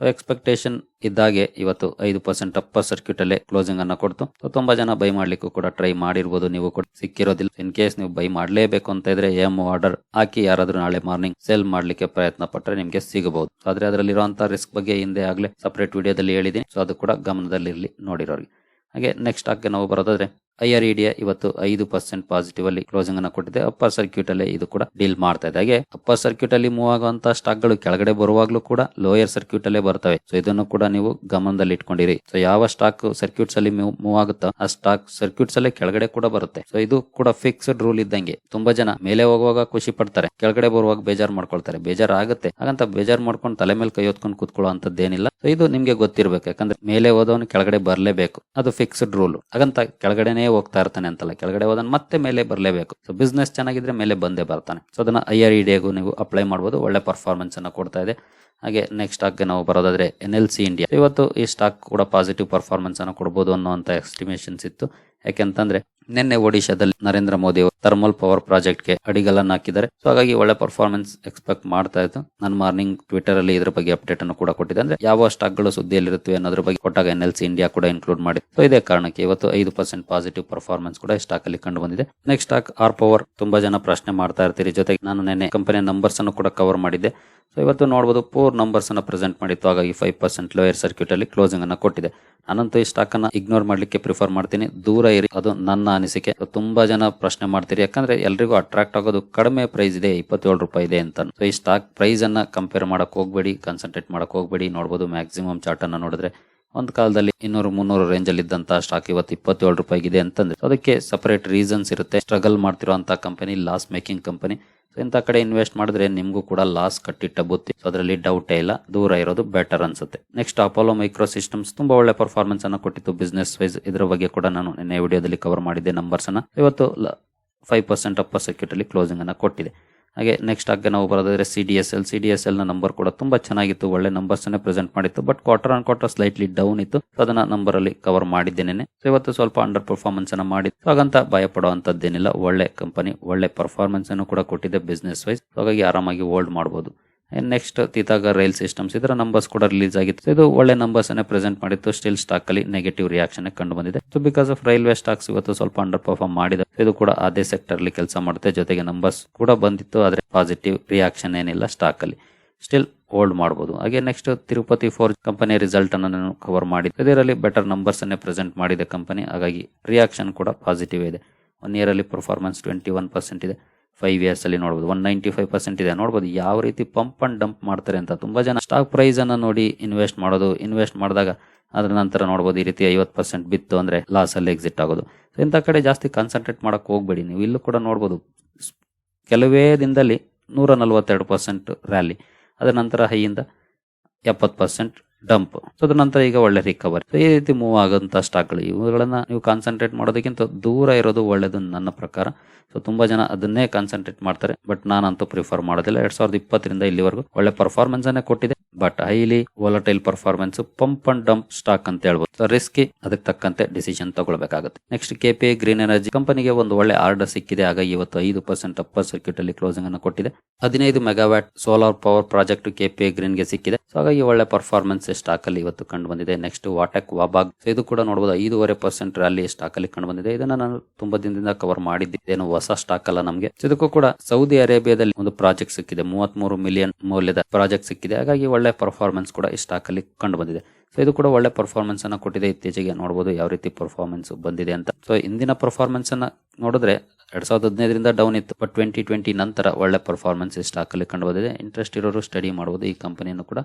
ಎಕ್ಸ್ಪೆಕ್ಟೇಷನ್ ಇದ್ದಾಗೆ ಇವತ್ತು ಐದು ಪರ್ಸೆಂಟ್ ಅಪ್ಪರ್ ಸರ್ಕ್ಯೂಟ್ ಅಲ್ಲೇ ಕ್ಲೋಸಿಂಗ್ ಅನ್ನ ಕೊಡ್ತು. ಸೊ ತುಂಬಾ ಜನ ಬೈ ಮಾಡ್ಲಿಕ್ಕೂ ಕೂಡ ಟ್ರೈ ಮಾಡಿರ್ಬೋದು. ನೀವು ಕೂಡ ಸಿಕ್ಕಿರೋದಿಲ್ಲ. ಇನ್ ಕೇಸ್ ನೀವು ಬೈ ಮಾಡಲೇಬೇಕು ಅಂತ ಇದ್ರೆ ಎಂ ಆರ್ಡರ್ ಹಾಕಿ ಯಾರಾದ್ರೂ ನಾಳೆ ಮಾರ್ನಿಂಗ್ ಸೇಲ್ ಮಾಡ್ಲಿಕ್ಕೆ ಪ್ರಯತ್ನ ಪಟ್ಟರೆ ನಿಮ್ಗೆ ಸಿಗಬಹುದು. ಆದ್ರೆ ಅದರಲ್ಲಿರುವಂತಹ ರಿಸ್ಕ್ ಬಗ್ಗೆ ಹಿಂದೆ ಆಗ್ಲೇ ಸಪರೇಟ್ ವಿಡಿಯೋದಲ್ಲಿ ಹೇಳಿದೀನಿ ಸೊ ಅದು ಕೂಡ ಗಮನದಲ್ಲಿರಲಿ ನೋಡಿರೋರಿಗೆ. ಹಾಗೆ ನೆಕ್ಸ್ಟ್ ಆಗಿ ನಾವು ಬರೋದಾದ್ರೆ ಐ ಆರ್ ಇಡಿಯ ಇವತ್ತು ಐದು ಪರ್ಸೆಂಟ್ ಪಾಸಿಟಿವ್ ಅಲ್ಲಿ ಕ್ಲೋಸಿಂಗ್ ಅನ್ನ ಕೊಟ್ಟಿದೆ. ಅಪ್ಪರ್ ಸರ್ಕ್ಯೂಟ್ ಅಲ್ಲಿ ಇದು ಕೂಡ ಡೀಲ್ ಮಾಡ್ತಾ ಇದೆ. ಹಾಗೆ ಅಪ್ಪರ್ ಸರ್ಕ್ಯೂಟ್ ಅಲ್ಲಿ ಮೂವ್ ಆಗುವಂತಹ ಸ್ಟಾಕ್ಗಳು ಕೆಳಗಡೆ ಬರುವಾಗ್ಲೂ ಕೂಡ ಲೋಯರ್ ಸರ್ಕ್ಯೂಟ್ ಅಲ್ಲೇ ಬರ್ತವೆ. ಸೊ ಇದನ್ನು ಕೂಡ ನೀವು ಗಮನದಲ್ಲಿ ಇಟ್ಕೊಂಡಿರಿ. ಸೊ ಯಾವ ಸ್ಟಾಕ್ ಸರ್ಕ್ಯೂಟ್ಸ್ ಅಲ್ಲಿ ಮೂವ್ ಆಗುತ್ತೋ ಆ ಸ್ಟಾಕ್ ಸರ್ಕ್ಯೂಟ್ಸ್ ಅಲ್ಲೇ ಕೆಳಗಡೆ ಕೂಡ ಬರುತ್ತೆ. ಸೊ ಇದು ಕೂಡ ಫಿಕ್ಸ್ಡ್ ರೂಲ್ ಇದ್ದಂಗೆ. ತುಂಬಾ ಜನ ಮೇಲೆ ಹೋಗುವಾಗ ಖುಷಿ ಪಡ್ತಾರೆ. ಕೆಳಗಡೆ ಬರುವಾಗ ಬೇಜಾರ್ ಮಾಡ್ಕೊಳ್ತಾರೆ. ಬೇಜಾರ್ ಆಗುತ್ತೆ. ಹಾಗಂತ ಬೇಜಾರ್ ಮಾಡ್ಕೊಂಡು ತಲೆ ಮೇಲೆ ಕೈ ಹೊತ್ಕೊಂಡು ಕುತ್ಕೊಳ್ಳೋ ಅಂತದ್ದೇನಿಲ್ಲ ಸೊ ಇದು ನಿಮ್ಗೆ ಗೊತ್ತಿರ್ಬೇಕು. ಯಾಕಂದ್ರೆ ಮೇಲೆ ಹೋದವನು ಕೆಳಗಡೆ ಬರಲೇಬೇಕು. ಅದು ಫಿಕ್ಸ್ಡ್ ರೂಲ್ ಹಾಗಂತ ಕೆಳಗಡೆನೆ ಹೋಗ್ತಾ ಇರ್ತಾನೆ ಅಂತಲ್ಲ, ಕೆಳಗಡೆ ಹೋದನ್ ಮತ್ತೆ ಮೇಲೆ ಬರಲೇಬೇಕು. ಸೊ ಬಿಸ್ನೆಸ್ ಚೆನ್ನಾಗಿದ್ರೆ ಮೇಲೆ ಬಂದೇ ಬರ್ತಾನೆ. ಸೊ ಅದನ್ನ ಐ ಆರ್ ಇಡಿಯಾಗೂ ನೀವು ಅಪ್ಲೈ ಮಾಡ್ಬೋದು, ಒಳ್ಳೆ ಪರ್ಫಾರ್ಮೆನ್ಸ್ ಅನ್ನು ಕೊಡ್ತಾ ಇದೆ. ಹಾಗೆ ನೆಕ್ಸ್ಟ್ ಸ್ಟಾಕ್ಗೆ ನಾವು ಬರೋದಾದ್ರೆ ಎನ್ ಎಲ್ ಸಿ ಇಂಡಿಯಾ ಇವತ್ತು ಈ ಸ್ಟಾಕ್ ಕೂಡ ಪಾಸಿಟಿವ್ ಪರ್ಫಾರ್ಮೆನ್ಸ್ ಅನ್ನು ಕೊಡಬಹುದು ಅಂತ ಎಸ್ಟಿಮೇಷನ್ಸ್ ಇತ್ತು. ಯಾಕೆಂತಂದ್ರೆ ನಿನ್ನೆ ಒಡಿಶಾದಲ್ಲಿ ನರೇಂದ್ರ ಮೋದಿ ಅವರು ಥರ್ಮಲ್ ಪವರ್ ಪ್ರಾಜೆಕ್ಟ್ಗೆ ಅಡಿಗಲನ್ನು ಹಾಕಿದ್ದಾರೆ. ಸೊ ಹಾಗಾಗಿ ಒಳ್ಳೆ ಪರ್ಫಾರ್ಮೆನ್ಸ್ ಎಕ್ಸ್ಪೆಕ್ಟ್ ಮಾಡ್ತಾ ಇತ್ತು. ನನ್ನ ಮಾರ್ನಿಂಗ್ ಟ್ವಿಟರ್ ಅಲ್ಲಿ ಇದ್ರ ಬಗ್ಗೆ ಅಪ್ಡೇಟ್ ಅನ್ನು ಕೂಡ ಕೊಟ್ಟಿದೆ ಅಂದ್ರೆ ಯಾವ ಸ್ಟಾಕ್ಗಳು ಸುದ್ದಿಯಲ್ಲಿರುತ್ತವೆ ಅನ್ನೋದ್ರ ಬಗ್ಗೆ ಕೊಟ್ಟಾಗ ಎನ್ ಎಲ್ ಸಿ ಇಂಡಿಯಾ ಕೂಡ ಇನ್ಕ್ಲೂಡ್ ಮಾಡಿ ಸೊ ಇದೇ ಕಾರಣಕ್ಕೆ ಇವತ್ತು ಐದು ಪರ್ಸೆಂಟ್ ಪಾಸಿಟಿವ್ ಪರ್ಫಾರ್ಮೆನ್ಸ್ ಕೂಡ ಸ್ಟಾಕ್ ಅಲ್ಲಿ ಕಂಡು ಬಂದಿದೆ. ನೆಕ್ಸ್ಟ್ ಸ್ಟಾಕ್ ಆರ್ ಪವರ್ ತುಂಬಾ ಜನ ಪ್ರಶ್ನೆ ಮಾಡ್ತಾ ಇರ್ತೀರಿ. ಜೊತೆಗೆ ನಾನು ನಿನ್ನೆ ಕಂಪನಿಯ ನಂಬರ್ಸ್ ಅನ್ನು ಕೂಡ ಕವರ್ ಮಾಡಿದ್ದೆ. ಸೊ ಇವತ್ತು ನೋಡ್ಬೋದು ಪೂರ್ ನಂಬರ್ಸ್ ಅನ್ನ ಪ್ರೆಸೆಂಟ್ ಮಾಡಿತ್ತು. ಹಾಗಾಗಿ ಫೈವ್ ಪರ್ಸೆಂಟ್ ಲೋಯರ್ ಸರ್ಕ್ಯೂಟ್ ಅಲ್ಲಿ ಕ್ಲೋಸಿಂಗ್ ಅನ್ನ ಕೊಟ್ಟಿದೆ. ನಾನಂತೂ ಈ ಸ್ಟಾಕ್ ಅನ್ನ ಇಗ್ನೋರ್ ಮಾಡ್ಲಿಕ್ಕೆ ಪ್ರಿಫರ್ ಮಾಡ್ತೀನಿ. ದೂರ ಇರಿ. ಅದು ನನ್ನ ಅನಿಸಿಕೆ. ತುಂಬಾ ಜನ ಪ್ರಶ್ನೆ ಮಾಡ್ತೀರಿ. ಯಾಕಂದ್ರೆ ಎಲ್ರಿಗೂ ಅಟ್ರಾಕ್ಟ್ ಆಗೋದು ಕಡಿಮೆ ಪ್ರೈಸ್ ಇದೆ, ಇಪ್ಪತ್ತೇಳು ರೂಪಾಯಿ ಇದೆ ಅಂತ. ಸೊ ಈ ಸ್ಟಾಕ್ ಪ್ರೈಸ್ ಅನ್ನ ಕಂಪೇರ್ ಮಾಡಕ್ ಹೋಗ್ಬೇಡಿ ಕಾನ್ಸಂಟ್ರೇಟ್ ಮಾಡಕ್ ಹೋಗ್ಬೇಡಿ. ನೋಡ್ಬೋದು ಮ್ಯಾಕ್ಸಿಮಮ್ ಚಾರ್ಟ್ ಅನ್ನ ನೋಡಿದ್ರೆ ಒಂದು ಕಾಲದಲ್ಲಿ ಇನ್ನೂರು ಮುನ್ನೂರು ರೇಂಜ್ ಅಲ್ಲಿ ಇದ್ದಂತ ಸ್ಟಾಕ್ ಇವತ್ತು ಇಪ್ಪತ್ತೇಳು ರೂಪಾಯಿಗಿದೆ ಅಂತಂದ್ರೆ ಅದಕ್ಕೆ ಸಪರೇಟ್ ರೀಸನ್ಸ್ ಇರುತ್ತೆ. ಸ್ಟ್ರಗಲ್ ಮಾಡ್ತಿರುವಂತಹ ಕಂಪನಿ ಲಾಸ್ ಮೇಕಿಂಗ್ ಕಂಪನಿ ಇಂಥ ಕಡೆ ಇನ್ವೆಸ್ಟ್ ಮಾಡಿದ್ರೆ ನಿಮಗೂ ಕೂಡ ಲಾಸ್ ಕಟ್ಟಿಟ್ಟ ಬುತ್ತಿ. ಅದರಲ್ಲಿ ಡೌಟೇ ಇಲ್ಲ, ದೂರ ಇರೋದು ಬೆಟರ್ ಅನ್ಸುತ್ತೆ. ನೆಕ್ಸ್ಟ್ ಅಪೋಲೋ ಮೈಕ್ರೋ ಸಿಸ್ಟಮ್ಸ್ ತುಂಬಾ ಒಳ್ಳೆ ಪರ್ಫಾರ್ಮೆನ್ಸ್ ಅನ್ನು ಕೊಟ್ಟಿತ್ತು ಬಿಸ್ನೆಸ್ ವೈಸ್ ಇದರ ಬಗ್ಗೆ ಕೂಡ ನಾನು ನಿನ್ನೆ ವಿಡಿಯೋದಲ್ಲಿ ಕವರ್ ಮಾಡಿದ್ದೆ ನಂಬರ್ಸ್ ಅನ್ನ. ಇವತ್ತು five percent upper security closing ಅನ್ನ ಕೊಟ್ಟಿದೆ. ಹಾಗೆ ನೆಕ್ಸ್ಟ್ ಹಾಗೆ ನಾವು ಬರೋದಾದ್ರೆ C D S L C D S ಎಲ್ನ number ಕೂಡ ತುಂಬಾ ಚೆನ್ನಾಗಿತ್ತು, ಒಳ್ಳೆ ನಂಬರ್ಸ್ ಅನ್ನೇ ಪ್ರೆಸೆಂಟ್ ಮಾಡಿತ್ತು but quarter on quarter slightly down ಇತ್ತು. ಅದನ್ನ ನಂಬರ್ ಅಲ್ಲಿ ಕವರ್ ಮಾಡಿದ್ದೇನೆ ಸೊ ಇವತ್ತು ಸ್ವಲ್ಪ ಅಂಡರ್ ಪರ್ಫಾರ್ಮೆನ್ಸ್ ಅನ್ನ ಮಾಡಿತ್ತು ಹಾಗಂತ ಭಯ ಪಡುವಂತದ್ದೇನಿಲ್ಲ ಒಳ್ಳೆ ಕಂಪನಿ ಒಳ್ಳೆ ಪರ್ಫಾರ್ಮೆನ್ಸ್ ಅನ್ನು ಕೂಡ ಕೊಟ್ಟಿದೆ ಬಿಸ್ನೆಸ್ ವೈಸ್ ಹಾಗಾಗಿ ಆರಾಮಾಗಿ ಹೋಲ್ಡ್ ಮಾಡಬಹುದು ನೆಕ್ಸ್ಟ್ ತಿತಾಗ ರೈಲ್ ಸಿಸ್ಟಮ್ಸ್ ಇದರ ನಂಬರ್ಸ್ ಕೂಡ ರಿಲೀಸ್ ಆಗಿತ್ತು. ಇದು ಒಳ್ಳೆ ನಂಬರ್ಸ್ ಅನ್ನೇ ಪ್ರೆಸೆಂಟ್ ಮಾಡಿತ್ತು. ಸ್ಟಿಲ್ ಸ್ಟಾಕ್ ಅಲ್ಲಿ ನೆಗೆಟಿವ್ ರಿಯಾಕ್ಷನ್ ಕಂಡು ಬಂದಿದೆ. So because of railway stocks ಇವತ್ತು ಸ್ವಲ್ಪ ಅಂಡರ್ ಪರ್ಫಾರ್ಮ್ ಮಾಡಿದೆ. ಇದು ಕೂಡ ಅದೇ ಸೆಕ್ಟರ್ ಅಲ್ಲಿ ಕೆಲಸ ಮಾಡುತ್ತೆ. ಜೊತೆಗೆ ನಂಬರ್ಸ್ ಕೂಡ ಬಂದಿತ್ತು. ಆದ್ರೆ ಪಾಸಿಟಿವ್ ರಿಯಾಕ್ಷನ್ ಏನಿಲ್ಲ ಸ್ಟಾಕ್ ಅಲ್ಲಿ. ಸ್ಟಿಲ್ ಹೋಲ್ಡ್ ಮಾಡಬಹುದು ಹಾಗೆ ನೆಕ್ಸ್ಟ್ ತಿರುಪತಿ ಫೋರ್ ಕಂಪನಿಯ ರಿಸಲ್ಟ್ ಅನ್ನು ನಾನು ಕವರ್ ಮಾಡಿ ಇದರಲ್ಲಿ ಬೆಟರ್ ನಂಬರ್ಸ್ ಅನ್ನೇ ಪ್ರೆಸೆಂಟ್ ಮಾಡಿದೆ ಕಂಪನಿ ಹಾಗಾಗಿ ರಿಯಾಕ್ಷನ್ ಕೂಡ ಪಾಸಿಟಿವ್ ಇದೆ. ಒನ್ ಇಯರ್ ಅಲ್ಲಿ ಪರ್ಫಾರ್ಮೆನ್ಸ್ ಟ್ವೆಂಟಿ ಒನ್ ಪರ್ಸೆಂಟ್ ಇದೆ. ಫೈವ್ ಇಯರ್ಸ್ ಅಲ್ಲಿ ನೋಡಬಹುದು ಒನ್ ನೈಂಟಿ ಫೈವ್ ಪರ್ಸೆಂಟ್ ಇದೆ. ನೋಡಬಹುದು ಯಾವ ರೀತಿ ಪಂಪ್ ಅಂಡ್ ಡಂಪ್ ಮಾಡ್ತಾರೆ ಅಂತ. ತುಂಬಾ ಜನ ಸ್ಟಾಕ್ ಪ್ರೈಸ್ ಅನ್ನ ನೋಡಿ ಇನ್ವೆಸ್ಟ್ ಮಾಡೋದು ಇನ್ವೆಸ್ಟ್ ಮಾಡಿದಾಗ ಅದರ ನಂತರ ನೋಡಬಹುದು ಈ ರೀತಿ ಐವತ್ತು ಪರ್ಸೆಂಟ್ ಬಿತ್ತು ಅಂದ್ರೆ ಲಾಸ್ ಅಲ್ಲಿ ಎಕ್ಸಿಟ್ ಆಗೋದು. ಸೊ ಇಂಥ ಕಡೆ ಜಾಸ್ತಿ ಕಾನ್ಸಂಟ್ರೇಟ್ ಮಾಡಕ್ ಹೋಗ್ಬೇಡಿ ನೀವು. ಇಲ್ಲೂ ಕೂಡ ನೋಡಬಹುದು ಕೆಲವೇ ದಿನದಲ್ಲಿ ನೂರ ನಲವತ್ತೆರಡು ಪರ್ಸೆಂಟ್ ರ್ಯಾಲಿ ಅದರ ನಂತರ ಹೈಯಿಂದ ಎಪ್ಪತ್ತು ಪರ್ಸೆಂಟ್ ಡಂಪ್ ಸೊ ಅದ್ರ ನಂತರ ಈಗ ಒಳ್ಳೆ ರಿಕವರಿ ಈ ರೀತಿ ಮೂವ್ ಆಗೋಂಥ ಸ್ಟಾಕ್ಗಳು ಇವುಗಳನ್ನ ನೀವು ಕಾನ್ಸಂಟ್ರೇಟ್ ಮಾಡೋದಕ್ಕಿಂತ ದೂರ ಇರೋದು ಒಳ್ಳೇದು ನನ್ನ ಪ್ರಕಾರ. ಸೊ ತುಂಬಾ ಜನ ಅದನ್ನೇ ಕಾನ್ಸಂಟ್ರೇಟ್ ಮಾಡ್ತಾರೆ ಬಟ್ ನಾನಂತೂ ಪ್ರಿಫರ್ ಮಾಡೋದಿಲ್ಲ. ಎರಡ್ ಸಾವಿರದ ಇಪ್ಪತ್ತರಿಂದ ಇಲ್ಲಿವರೆಗೂ ಒಳ್ಳೆ ಪರ್ಫಾರ್ಮೆನ್ಸ್ ಅನ್ನೇ ಕೊಟ್ಟಿದೆ. But highly volatile performance pump and dump stock ಅಂತ ಹೇಳ್ಬೋದು. ರಿಸ್ಕ್ ಅದಕ್ಕೆ ತಕ್ಕಂತೆ ಡಿಸಿಷನ್ ತಗೊಳ್ಬೇಕಾಗುತ್ತೆ. ನೆಕ್ಸ್ಟ್ ಕೆಪಿ ಗ್ರೀನ್ ಎನರ್ಜಿ ಕಂಪನಿಗೆ ಒಂದು ಒಳ್ಳೆ ಆರ್ಡರ್ ಸಿಕ್ಕಿದೆ. ಹಾಗಾಗಿ ಇವತ್ತು ಐದು ಪರ್ಸೆಂಟ್ ಅಪ್ಪರ್ ಸರ್ಕ್ಯೂಟ್ ಅಲ್ಲಿ ಕ್ಲೋಸಿಂಗ್ ಅನ್ನು ಕೊಟ್ಟಿದೆ. ಹದಿನೈದು megawatt solar power project KP ಗ್ರೀನ್ಗೆ ಸಿಕ್ಕಿದೆ. ಸೊ ಹಾಗಾಗಿ ಒಳ್ಳೆ ಪರ್ಫಾರ್ಮೆನ್ಸ್ ಸ್ಟಾಕ್ ಅಲ್ಲಿ ಇವತ್ತು ಕಂಡು ಬಂದಿದೆ ನೆಕ್ಸ್ಟ್ ವಾಟೆಕ್ ವಾಬಾಗ್ ಇದು ಕೂಡ ನೋಡಬಹುದು ಐದೂವರೆ ಪರ್ಸೆಂಟ್ ರ್ಯಾಲಿ ಸ್ಟಾಕ್ ಅಲ್ಲಿ ಕಂಡು ಬಂದಿದೆ ಇದನ್ನ ನಾನು ತುಂಬಾ ದಿನದಿಂದ ಕವರ್ ಮಾಡಿದ್ದೆ. ಏನು ಹೊಸ ಸ್ಟಾಕ್ ಅಲ್ಲ ನಮಗೆ. ಇದಕ್ಕೂ ಕೂಡ ಸೌದಿ ಅರೇಬಿಯಾದಲ್ಲಿ ಒಂದು ಪ್ರಾಜೆಕ್ಟ್ ಸಿಕ್ಕಿದೆ. ಮೂವತ್ಮೂರು ಮಿಲಿಯನ್ ಮೌಲ್ಯದ ಪ್ರಾಜೆಕ್ಟ್ ಸಿಕ್ಕಿದೆ. ಹಾಗಾಗಿ ಒಳ್ಳೆ ಪರ್ಫಾರ್ಮೆನ್ಸ್ ಕೂಡ ಈ ಸ್ಟಾಕಲ್ಲಿ ಕಂಡು ಬಂದಿದೆ. ಸೊ ಇದು ಕೂಡ ಒಳ್ಳೆ ಪರ್ಫಾರ್ಮೆನ್ಸ್ ಅನ್ನ ಕೊಟ್ಟಿದೆ. ಇತ್ತೀಚೆಗೆ ನೋಡಬಹುದು ಯಾವ ರೀತಿ ಪರ್ಫಾರ್ಮೆನ್ಸ್ ಬಂದಿದೆ ಅಂತ. ಸೊ ಇಂದಿನ ಪರ್ಫಾರ್ಮೆನ್ಸ್ ಅನ್ನ ನೋಡಿದ್ರೆ ಎರಡ್ ಸಾವಿರದ ಹದಿನೈದರಿಂದ ಡೌನ್ ಇತ್ತು ಬಟ್ ಟ್ವೆಂಟಿ ಟ್ವೆಂಟಿ ನಂತರ ಒಳ್ಳೆ ಪರ್ಫಾರ್ಮೆನ್ಸ್ ಈ ಸ್ಟಾಕ್ ಅಲ್ಲಿ ಕಂಡು ಬಂದಿದೆ ಇಂಟ್ರೆಸ್ಟ್ ಇರೋರು ಸ್ಟಡಿ ಮಾಡಬಹುದು ಈ ಕಂಪನಿಯನ್ನು ಕೂಡ.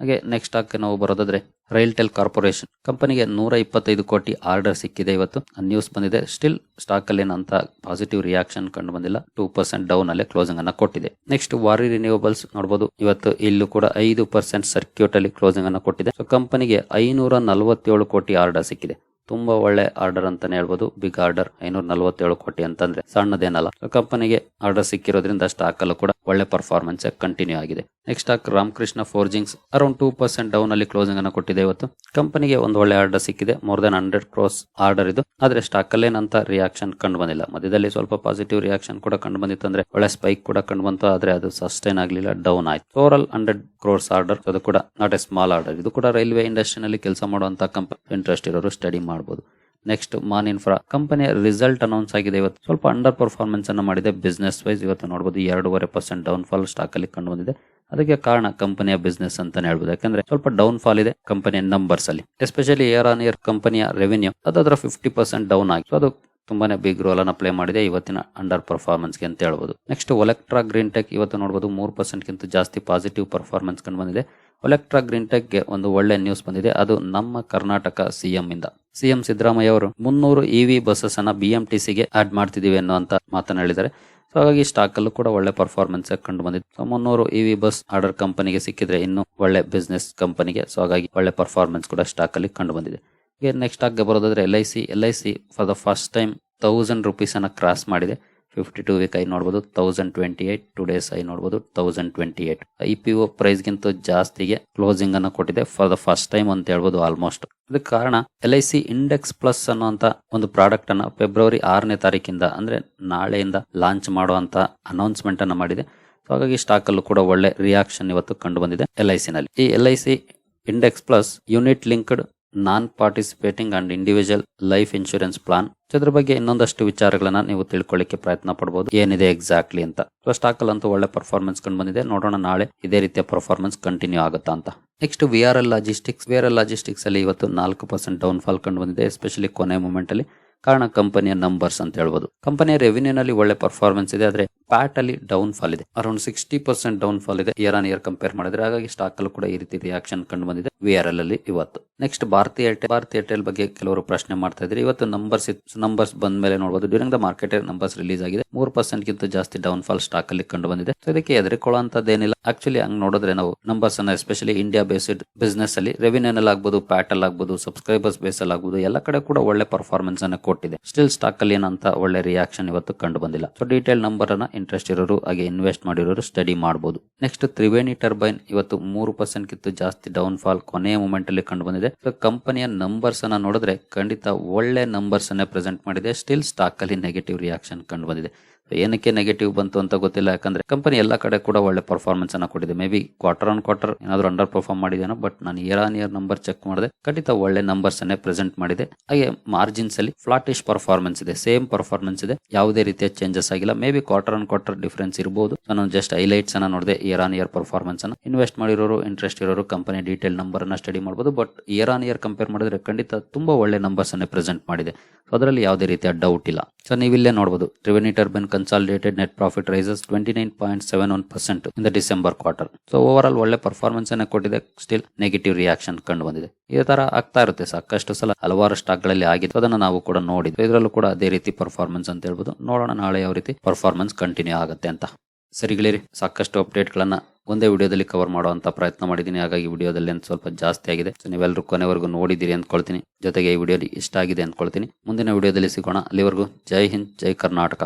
ಹಾಗೆ ನೆಕ್ಸ್ಟ್ ಸ್ಟಾಕ್ ನಾವು ಬರೋದಾದ್ರೆ ರೈಲ್ಟೆಲ್ ಕಾರ್ಪೊರೇಷನ್ ಕಂಪನಿಗೆ ನೂರ ಇಪ್ಪತ್ತೈದು ಕೋಟಿ ಆರ್ಡರ್ ಸಿಕ್ಕಿದೆ ಇವತ್ತು. ನ್ಯೂಸ್ ಬಂದಿದೆ. ಸ್ಟಿಲ್ ಸ್ಟಾಕ್ ಅಲ್ಲಿ ಏನಂತ ಪಾಸಿಟಿವ್ ರಿಯಾಕ್ಷನ್ ಕಂಡು ಬಂದಿಲ್ಲ ಟೂ ಪರ್ಸೆಂಟ್ ಡೌನ್ ಅಲ್ಲೇ ಕ್ಲೋಸಿಂಗ್ ಅನ್ನ ಕೊಟ್ಟಿದೆ. ನೆಕ್ಸ್ಟ್ ವಾರಿ ರಿನ್ಯೂವಬಲ್ಸ್ ನೋಡಬಹುದು ಇವತ್ತು ಇಲ್ಲೂ ಕೂಡ ಐದು ಪರ್ಸೆಂಟ್ ಸರ್ಕ್ಯೂಟ್ ಅಲ್ಲಿ ಕ್ಲೋಸಿಂಗ್ ಅನ್ನ ಕೊಟ್ಟಿದೆ. ಸೊ ಕಂಪನಿಗೆ ಐನೂರ ನಲವತ್ತೇಳು ಕೋಟಿ ಆರ್ಡರ್ ಸಿಕ್ಕಿದೆ. ತುಂಬಾ ಒಳ್ಳೆ ಆರ್ಡರ್ ಅಂತಾನೆ ಹೇಳ್ಬೋದು. ಬಿಗ್ ಆರ್ಡರ್ ಐನೂರ ನಲವತ್ತೇಳು ಕೋಟಿ ಅಂತಂದ್ರೆ ಸಣ್ಣದೇನಲ್ಲ. ಕಂಪನಿಗೆ ಆರ್ಡರ್ ಸಿಕ್ಕಿರೋದ್ರಿಂದ ಸ್ಟಾಕ್ ಅಲ್ಲೂ ಕೂಡ ಒಳ್ಳೆ ಪರ್ಫಾರ್ಮೆನ್ಸ್ ಕಂಟಿನ್ಯೂ ಆಗಿದೆ. Next stock Ramakrishna forgings around two percent down ಅಲ್ಲಿ ಕ್ಲೋಸಿಂಗ್ ಅನ್ನು ಕೊಟ್ಟಿದೆ ಇವತ್ತು. ಕಂಪನಿಗೆ ಒಂದು ಒಳ್ಳೆ ಆರ್ಡರ್ ಸಿಕ್ಕಿದೆ. More than hundred crores order ಇದು. ಆದ್ರೆ ಸ್ಟಾಕ್ ಅಲ್ಲೇನಂತ ರಿಯಾಕ್ಷನ್ ಕಂಡು ಬಂದಿಲ್ಲ. ಮಧ್ಯದಲ್ಲಿ ಸ್ವಲ್ಪ ಪಾಸಿಟಿವ್ ರಿಯಾಕ್ಷನ್ ಕೂಡ ಕಂಡು ಬಂದಿತ್ತು ಅಂದ್ರೆ ಒಳ್ಳೆ ಸ್ಪೈಕ್ ಕೂಡ ಕಂಡು ಬಂತು. ಆದ್ರೆ ಅದು ಸಸ್ಟೈನ್ ಆಗ್ಲಿಲ್ಲ ಡೌನ್ ಆಯ್ತು. Over hundred crores order. ಅದು ಕೂಡ ನಾಟ್ ಎ ಸ್ಮಾಲ್ ಆರ್ಡರ್ ಇದು ಕೂಡ ರೈಲ್ವೆ ಇಂಡಸ್ಟ್ರಿನಲ್ಲಿ ಕೆಲಸ ಮಾಡುವಂತ ಕಂಪನಿ ಇಂಟ್ರೆಸ್ಟ್ ಇರೋರು ಸ್ಟಡಿ ಮಾಡಬಹುದು ನೆಕ್ಸ್ಟ್ ಮಾನ್ ಇನ್ಫ್ರಾ ಕಂಪನಿಯ ರಿಸಲ್ಟ್ ಅನೌನ್ಸ್ ಆಗಿದೆ ಇವತ್ತು. ಸ್ವಲ್ಪ ಅಂಡರ್ ಪರ್ಫಾರ್ಮೆನ್ಸ್ ಅನ್ನು ಮಾಡಿದೆ. ಬಿಸ್ನೆಸ್ ವೈಸ್ ಇವತ್ತು ನೋಡಬಹುದು ಎರಡೂವರೆ ಪರ್ಸೆಂಟ್ ಡೌನ್ ಫಾಲ್ ಸ್ಟಾಕ್ ಅಲ್ಲಿ ಕಂಡು ಬಂದಿದೆ. ಅದಕ್ಕೆ ಕಾರಣ ಕಂಪನಿಯ ಬಿಸ್ನೆಸ್ ಅಂತಾನೆ ಹೇಳ್ಬೋದು. ಯಾಕಂದ್ರೆ ಸ್ವಲ್ಪ ಡೌನ್ ಫಾಲ್ ಇದೆ ಕಂಪನಿಯ ನಂಬರ್ಸ್ ಅಲ್ಲಿ. ಎಸ್ಪೆಷಲಿ ಇಯರ್ ಆನ್ ಇಯರ್ ಕಂಪನಿಯ ರೆವೆನ್ಯೂ ಅದರ ಫಿಫ್ಟಿ ಪರ್ಸೆಂಟ್ ಡೌನ್ ಆಗಿ. ಅದು ತುಂಬಾನೇ ಬಿಗ್ ರೋಲ್ ಅನ್ನು ಪ್ಲೇ ಮಾಡಿದೆ ಇವತ್ತಿನ ಅಂಡರ್ ಪರ್ಫಾರ್ಮೆನ್ಸ್ಗೆ ಅಂತ ಹೇಳ್ಬೋದು. ನೆಕ್ಸ್ಟ್ ಒಲೆಕ್ಟ್ರಾ ಗ್ರೀನ್ ಟೆಕ್ ಇವತ್ತು ನೋಡಬಹುದು ಮೂರು ಪರ್ಸೆಂಟ್ ಗಿಂತ ಜಾಸ್ತಿ ಪಾಸಿಟಿವ್ ಪರ್ಫಾರ್ಮೆನ್ಸ್ ಕಂಡು ಬಂದಿದೆ. ಒಲೆಕ್ಟ್ರಾ ಗ್ರೀನ್ ಟೆಕ್ಗೆ ಒಂದು ಒಳ್ಳೆ ನ್ಯೂಸ್ ಬಂದಿದೆ. ಅದು ನಮ್ಮ ಕರ್ನಾಟಕ ಸಿಎಂ ಇಂದ. ಸಿಎಂ ಸಿದ್ದರಾಮಯ್ಯ ಅವರು ಮುನ್ನೂರು ಇವಿ ಬಸ್ಸಸ್ ಅನ್ನ ಬಿಎಂಟಿಸಿಗೆ ಆಡ್ ಮಾಡ್ತಿದೀವಿ ಅನ್ನುವಂತ ಮಾತನ್ನ ಹೇಳಿದ್ದಾರೆ. ಸೊ ಹಾಗಾಗಿ ಸ್ಟಾಕ್ ಅಲ್ಲೂ ಕೂಡ ಒಳ್ಳೆ ಪರ್ಫಾರ್ಮೆನ್ಸ್ ಕಂಡು ಬಂದಿದೆ. ಸೊ ಮುನ್ನೂರು ಇವಿ ಬಸ್ ಆರ್ಡರ್ ಕಂಪನಿಗೆ ಸಿಕ್ಕಿದ್ರೆ ಇನ್ನು ಒಳ್ಳೆ ಬಿಸ್ನೆಸ್ ಕಂಪನಿಗೆ ಸೊ ಹಾಗಾಗಿ ಒಳ್ಳೆ ಪರ್ಫಾರ್ಮೆನ್ಸ್ ಕೂಡ ಸ್ಟಾಕ್ ಅಲ್ಲಿ ಕಂಡು ಬಂದಿದೆ. ನೆಕ್ಸ್ಟ್ ಸ್ಟಾಕ್ ಬರೋದಾದ್ರೆ L I C L I C for the first time thousand ರುಪೀಸನ್ನು cross ಮಾಡಿದೆ. ಫಿಫ್ಟಿ ಟೂ ವೀಕ್ ಐ ನೋಡ್ಬೋದು thousand twenty eight today's high ನೋಡ್ಬೋದು thousand twenty eight I P O ಪ್ರೈಸ್ಗಿಂತ ಜಾಸ್ತಿಗೆ closing ಅನ್ನು ಕೊಟ್ಟಿದೆ ಫಾರ್ ದ ಫಸ್ಟ್ ಟೈಮ್ ಅಂತ ಹೇಳ್ಬೋದು almost ಅದಕ್ಕೆ ಕಾರಣ L I C index plus ಅನ್ನುವಂತ ಒಂದು ಪ್ರಾಡಕ್ಟ್ ಅನ್ನ ಫೆಬ್ರವರಿ ಆರನೇ ತಾರೀಕಿಂದ ಅಂದ್ರೆ ನಾಳೆಯಿಂದ ಲಾಂಚ್ ಮಾಡುವಂತ ಅನೌನ್ಸ್ಮೆಂಟ್ ಅನ್ನು ಮಾಡಿದೆ. ಸೊ ಹಾಗಾಗಿ ಸ್ಟಾಕ್ ಅಲ್ಲೂ ಕೂಡ ಒಳ್ಳೆ ರಿಯಾಕ್ಷನ್ ಇವತ್ತು ಕಂಡು ಬಂದಿದೆ ಎಲ್ ಐ ನಲ್ಲಿ. ಈ L I C index plus unit linked non participating and individual life insurance plan ಇದ್ರ ಬಗ್ಗೆ ಇನ್ನೊಂದಷ್ಟು ವಿಚಾರಗಳನ್ನ ನೀವು ತಿಳ್ಕೊಳ್ಳಿಕ್ಕೆ ಪ್ರಯತ್ನ ಪಡಬಹುದು ಏನಿದೆ ಎಕ್ಸಾಕ್ಟ್ಲಿ ಅಂತ. ಸ್ಟಾಕ್ ಅಂತೂ ಒಳ್ಳೆ ಪರ್ಫಾರ್ಮೆನ್ಸ್ ಕಂಡು ಬಂದಿದೆ. ನೋಡೋಣ ನಾಳೆ ಇದೇ ರೀತಿಯ ಪರ್ಫಾರ್ಮೆನ್ಸ್ ಕಂಟಿನ್ಯೂ ಆಗುತ್ತಾ ಅಂತ. Next V R L logistics V R L logistics ಅಲ್ಲಿ ಇವತ್ತು ನಾಲ್ಕು ಪರ್ಸೆಂಟ್ ಡೌನ್ ಫಾಲ್ ಕಂಡು ಬಂದಿದೆ ಎಸ್ಪೆಷಲಿ ಕೊನೆ ಮೂಮೆಂಟ್ ಅಲ್ಲಿ. ಕಾರಣ ಕಂಪನಿಯ ನಂಬರ್ಸ್ ಅಂತ ಹೇಳ್ಬೋದು. ಕಂಪನಿಯ ರೆವಿನ್ಯೂ ನಲ್ಲಿ ಒಳ್ಳೆ ಪರ್ಫಾರ್ಮೆನ್ಸ್ ಇದೆ, ಆದ್ರೆ ಪ್ಯಾಟ್ ಅಲ್ಲಿ ಡೌನ್ ಫಾಲ್ ಇದೆ. Around sixty percent down fall ಇದೆ. ಇಯರ್ ಆನ್ ಇಯರ್ ಕಂಪೇರ್ ಮಾಡಿದ್ರೆ ಹಾಗಾಗಿ ಸ್ಟಾಕ್ ಅಲ್ಲಿ ಕೂಡ ಈ ರೀತಿ ರಿಯಾಕ್ಷನ್ ಕಂಡು ಬಂದಿದೆ. ವಿ ಆರ್ ಎಲ್ ಅಲ್ಲಿ ಇವತ್ತು. Next Bharti Airtel Bharti Airtel ಬಗ್ಗೆ ಕೆಲವರು ಪ್ರಶ್ನೆ ಮಾಡ್ತಾ ಇದ್ರೆ ಇವತ್ತು ನಂಬರ್ಸ್ ನಂಬರ್ಸ್ ಬಂದ ಮೇಲೆ ನೋಡಬಹುದು during the market numbers release ಆಗಿದೆ. ಮೂರು ಪರ್ಸೆಂಟ್ ಗಿಂತ ಜಾಸ್ತಿ ಡೌನ್ ಫಾಲ್ ಸ್ಟಾಕ್ ಅಲ್ಲಿ ಕಂಡು ಬಂದಿದೆ. ಸೊ ಇದಕ್ಕೆ ಎದುರಿಕೊಳ್ಳುವಂತದ್ದೇನಿಲ್ಲ ಆಕ್ಚುಲಿ ಹಂಗ್ ನೋಡಿದ್ರೆ ನಾವು ನಂಬರ್ಸ್ ಅನ್ನ ಎಸ್ಪೆಷಲಿ ಇಂಡಿಯಾ ಬೇಸ್ಡ್ ಬಿಸ್ನೆಸ್ ಅಲ್ಲಿ ರೆವಿನ್ಯೂ ನಲ್ಲಿ ಆಗ್ಬೋದು ಪ್ಯಾಟ್ ಅಲ್ಲಿ ಆಗ್ಬೋದು ಸಬ್ಸ್ಕ್ರೈಬರ್ಸ್ ಬೇಸ್ ಅಲ್ಲಿ ಆಗ್ಬೋದು, ಎಲ್ಲ ಕಡೆ ಕೂಡ ಒಳ್ಳೆ ಪರ್ಫಾರ್ಮೆನ್ಸ್ ಅನ್ನ ಕೊಟ್ಟಿದೆ. ಸ್ಟಿಲ್ ಸ್ಟಾಕ್ ಅಲ್ಲಿ ಏನಂತ ಒಳ್ಳೆ ರಿಯಾಕ್ಷನ್ ಇವತ್ತು ಕಂಡು ಬಂದಿಲ್ಲ. ಸೊ ಡೀಟೇಲ್ ನಂಬರ್ ಅನ್ನ ಇಂಟ್ರೆಸ್ಟ್ ಇರೋರು, ಹಾಗೆ ಇನ್ವೆಸ್ಟ್ ಮಾಡಿರೋರು ಸ್ಟಡಿ ಮಾಡಬಹುದು ನೆಕ್ಸ್ಟ್ ತ್ರಿವೇಣಿ ಟರ್ಬೈನ್ ಇವತ್ತು ಮೂರು ಪರ್ಸೆಂಟ್ ಕಿತ್ತು ಜಾಸ್ತಿ ಡೌನ್ ಫಾಲ್ ಕೊನೆಯ ಮೂಮೆಂಟ್ ಅಲ್ಲಿ ಕಂಡು ಬಂದಿದೆ. ಕಂಪನಿಯ ನಂಬರ್ಸ್ ಅನ್ನ ನೋಡಿದ್ರೆ ಖಂಡಿತ ಒಳ್ಳೆ ನಂಬರ್ಸ್ ಅನ್ನೇ ಪ್ರೆಸೆಂಟ್ ಮಾಡಿದೆ. ಸ್ಟಿಲ್ ಸ್ಟಾಕ್ ಅಲ್ಲಿ ನೆಗೆಟಿವ್ ರಿಯಾಕ್ಷನ್ ಕಂಡು ಬಂದಿದೆ. ಏನಕ್ಕೆ ನೆಗೆಟಿವ್ ಬಂತು ಅಂತ ಗೊತ್ತಿಲ್ಲ. ಯಾಕಂದ್ರೆ ಕಂಪನಿ ಎಲ್ಲ ಕಡೆ ಕೂಡ ಒಳ್ಳೆ ಪರ್ಫಾರ್ಮೆನ್ಸ್ ಅನ್ನ ಕೊಟ್ಟಿದೆ. Maybe quarter on quarter ಏನಾದ್ರು ಅಂಡರ್ ಪರ್ಫಾರ್ಮ್ ಮಾಡಿದೇನೋ ಬಟ್ ನಾನು year on year number check ಮಾಡಿದೆ. ಖಂಡಿತ ಒಳ್ಳೆ ನಂಬರ್ಸ್ ಅನ್ನೇ ಪ್ರೆಸೆಂಟ್ ಮಾಡಿದೆ. ಹಾಗೆ ಮಾರ್ಜಿನ್ಸ್ ಅಲ್ಲಿ ಫ್ಲಾಟಿಶ್ ಪರ್ಫಾರ್ಮೆನ್ಸ್ ಇದೆ. ಸೇಮ್ ಪರ್ಫಾರ್ಮೆನ್ಸ್ ಇದೆ. ಯಾವುದೇ ರೀತಿಯ ಚೇಂಜಸ್ ಆಗಿಲ್ಲ. Maybe quarter on quarter difference ಇರಬಹುದು ನಾನು ಜಸ್ಟ್ ಹೈಲೈಟ್ಸ್ ಅನ್ನ ನೋಡಿದೆ. ಇಯರ್ ಆನ್ ಇಯರ್ ಪರ್ಫಾರ್ಮೆನ್ಸ್ ಅನ್ನ. ಇನ್ವೆಸ್ಟ್ ಮಾಡಿರೋರು ಇಂಟ್ರೆಸ್ಟ್ ಇರೋರು ಕಂಪನಿ ಡೀಟೇಲ್ ನಂಬರ್ ಅನ್ನ ಸ್ಟಡಿ ಮಾಡಬಹುದು but year on year compare ಮಾಡಿದ್ರೆ ಖಂಡಿತ ತುಂಬಾ ಒಳ್ಳೆ ನಂಬರ್ಸ್ ಅನ್ನೇ ಪ್ರೆಸೆಂಟ್ ಮಾಡಿದೆ. ಅದರಲ್ಲಿ ಯಾವುದೇ ರೀತಿಯ ಡೌಟ್ ಇಲ್ಲ. ಸೊ ನೀವಿಲ್ಲೇ ನೋಡಬಹುದು Triveni turbine consolidated net profit rises twenty nine point seven one percent in the December quarter so overall ಒಳ್ಳೆ ಪರ್ಫಾರ್ಮೆನ್ಸ್ ಅನ್ನ ಕೊಟ್ಟಿದೆ. ಸ್ಟಿಲ್ ನೆಗೆಟಿವ್ ರಿಯಾಕ್ಷನ್ ಕಂಡು ಬಂದಿದೆ. ಈ ತರ ಆಗ್ತಾ ಇರುತ್ತೆ. ಸಾಕಷ್ಟು ಸಲ ಹಲವಾರು ಸ್ಟಾಕ್ಗಳಲ್ಲಿ ಆಗಿತ್ತು. ಅದನ್ನ ನಾವು ಕೂಡ ನೋಡಿದ್ವಿ. ಇದರಲ್ಲೂ ಕೂಡ ಅದೇ ರೀತಿ ಪರ್ಫಾರ್ಮೆನ್ಸ್ ಅಂತ ಹೇಳ್ಬೋದು. ನೋಡೋಣ ನಾಳೆ ಯಾವ ರೀತಿ ಪರ್ಫಾರ್ಮೆನ್ಸ್ ಕಂಟಿನ್ಯೂ ಆಗುತ್ತೆ ಅಂತ. ಸರಿಗಳಿರಿ ಸಾಕಷ್ಟು ಅಪ್ಡೇಟ್ಗಳನ್ನ ಒಂದೇ ವಿಡಿಯೋದಲ್ಲಿ ಕವರ್ ಮಾಡುವಂತ ಪ್ರಯತ್ನ ಮಾಡಿದ್ದೀನಿ. ಹಾಗಾಗಿ ವಿಡಿಯೋದಲ್ಲಿ ಸ್ವಲ್ಪ ಜಾಸ್ತಿ ಆಗಿದೆ. ಸೊ ನೀವೆಲ್ಲರೂ ಕೊನೆವರೆಗೂ ನೋಡಿದ್ದೀರಿ ಅಂದ್ಕೊಳ್ತೀನಿ. ಜೊತೆಗೆ ಈ ವಿಡಿಯೋ ಇಷ್ಟ ಆಗಿದೆ ಅಂದ್ಕೊಳ್ತೀನಿ. ಮುಂದಿನ ವಿಡಿಯೋದಲ್ಲಿ ಸಿಗೋಣ. ಅಲ್ಲಿವರೆಗೂ ಜೈ ಹಿಂದ್, ಜೈ ಕರ್ನಾಟಕ.